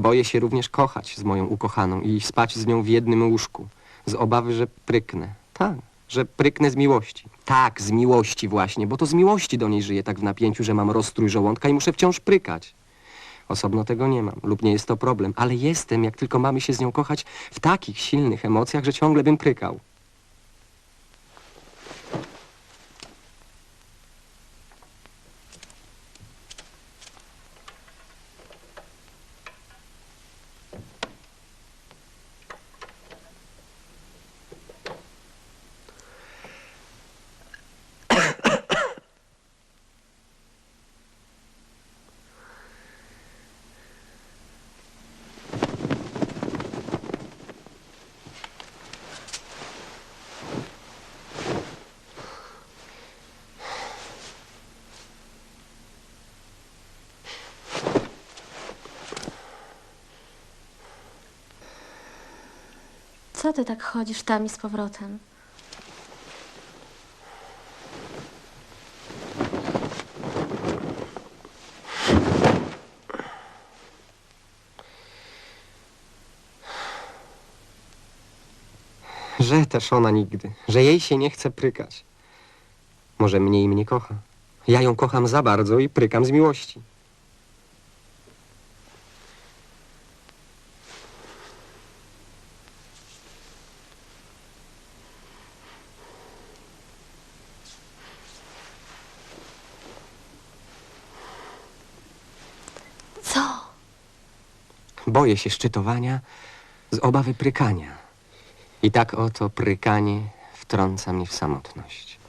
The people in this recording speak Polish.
Boję się również kochać z moją ukochaną i spać z nią w jednym łóżku. Z obawy, że pryknę. Tak, że pryknę z miłości. Tak, z miłości właśnie, bo to z miłości do niej żyję tak w napięciu, że mam rozstrój żołądka i muszę wciąż prykać. Osobno tego nie mam lub nie jest to problem, ale jestem, jak tylko mamy się z nią kochać, w takich silnych emocjach, że ciągle bym prykał. Co ty tak chodzisz tam i z powrotem? Że też ona nigdy, że jej się nie chce prykać. Może mniej mnie kocha. Ja ją kocham za bardzo i prykam z miłości. Boję się szczytowania z obawy prykania. I tak oto prykanie wtrąca mnie w samotność.